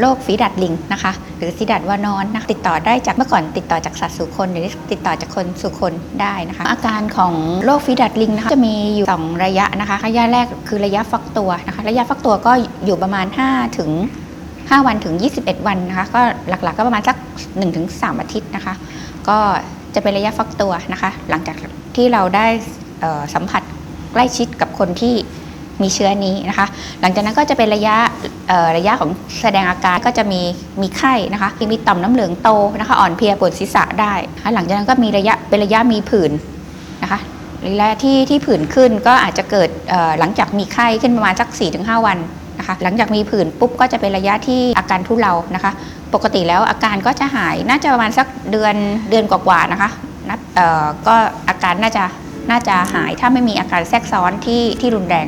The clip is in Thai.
โรคฝีดัดลิงนะคะ หรือฝีดัดวานอนนะติดต่อได้จากเมื่อก่อนติดต่อจากสัตว์สู่คนหรือติดต่อจากคนสู่คนได้นะคะ อาการของโรคฝีดัดลิงนะคะจะมีอยู่สองระยะนะคะระยะแรกคือระยะฟักตัวนะคะระยะฟักตัวก็อยู่ประมาณ 5 ถึง 5 วันถึง 21 วันนะคะก็หลักๆก็ประมาณสัก 1-3 อาทิตย์นะคะ ก็จะเป็นระยะฟักตัวนะคะ หลังจากที่เราได้สัมผัสใกล้ชิดกับคนที่ มีเชื้อนี้นะคะ หลังจากนั้นก็จะเป็นระยะระยะของแสดงอาการก็จะมีมีไข้นะคะมีต่อมน้ำเหลืองโตนะคะ อ่อนเพลียปวดศีรษะได้หลังจากนั้นก็มีระยะเป็นระยะมีผื่นนะคะระยะที่ที่ผื่นขึ้นก็อาจจะเกิดหลังจากมีไข้ขึ้นประมาณสัก 4-5 วันนะคะ หลังจากมีผื่นปุ๊บก็จะเป็นระยะที่อาการทุเลานะคะ ปกติแล้วอาการก็จะหายน่าจะประมาณสักเดือนเดือนกว่าๆนะคะนับก็อาการน่าจะน่าจะหายถ้าไม่มีอาการแทรกซ้อนที่ที่รุนแรง